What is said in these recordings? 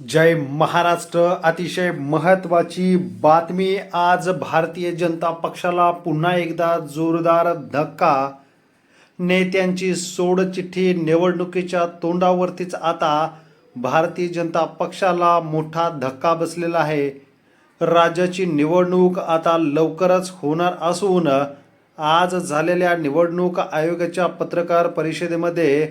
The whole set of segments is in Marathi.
जय महाराष्ट्र. अतिशय महत्वाची बातमी. आज भारतीय जनता पक्षाला पुन्हा एकदा जोरदार धक्का. नेत्यांची सोडचिठ्ठी निवडणुकीच्या तोंडावरतीच आता भारतीय जनता पक्षाला मोठा धक्का बसलेला आहे. राज्याची निवडणूक आता लवकरच होणार असून आज झालेल्या निवडणूक आयोगाच्या पत्रकार परिषदेमध्ये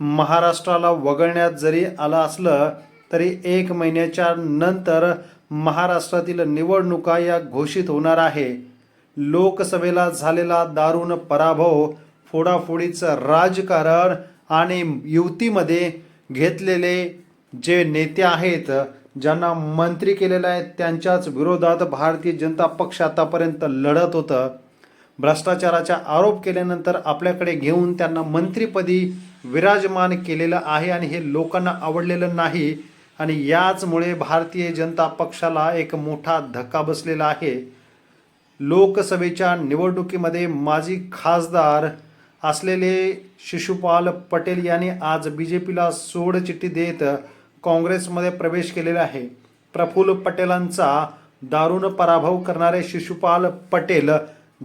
महाराष्ट्राला वगळण्यात जरी आलं असलं तरी एक महिन्याच्या नंतर महाराष्ट्रातील निवडणुका या घोषित होणार आहे. लोकसभेला झालेला दारुण पराभव फोडाफोडीचं राजकारण आणि युतीमध्ये घेतलेले जे नेते आहेत ज्यांना मंत्री केलेलं आहे त्यांच्याच विरोधात भारतीय जनता पक्ष आतापर्यंत लढत होतं. भ्रष्टाचाराचा आरोप केल्यानंतर आपल्याकडे घेऊन त्यांना मंत्रीपदी विराजमान केलेलं आहे आणि हे लोकांना आवडलेलं नाही. आणि याचमुळे भारतीय जनता पक्षाला एक मोठा धक्का बसलेला आहे. लोकसभेच्या निवडणुकीमध्ये माजी खासदार असलेले शिशुपाल पटेल यांनी आज बी जे पीला सोडचिठ्ठी देत काँग्रेसमध्ये प्रवेश केलेला आहे. प्रफुल्ल पटेलांचा दारुण पराभव करणारे शिशुपाल पटेल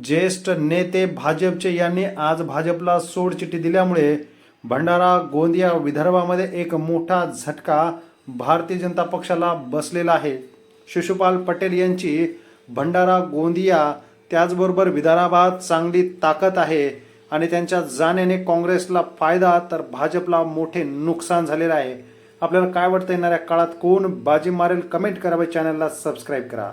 ज्येष्ठ नेते भाजपचे यांनी आज भाजपला सोडचिठ्ठी दिल्यामुळे भंडारा गोंदिया विदर्भामध्ये एक मोठा झटका भारतीय जनता पक्षाला बसलेला आहे. शिशुपाल पटेल यांची भंडारा गोंदिया त्याचबरोबर विदर्भात चांगली ताकद आहे आणि त्यांच्या जाण्याने काँग्रेसला फायदा तर भाजपला मोठे नुकसान झालेलं आहे. आपल्याला काय वाटतं येणाऱ्या काळात कोण बाजी मारेल? कमेंट करावे चॅनलला सबस्क्राईब करा.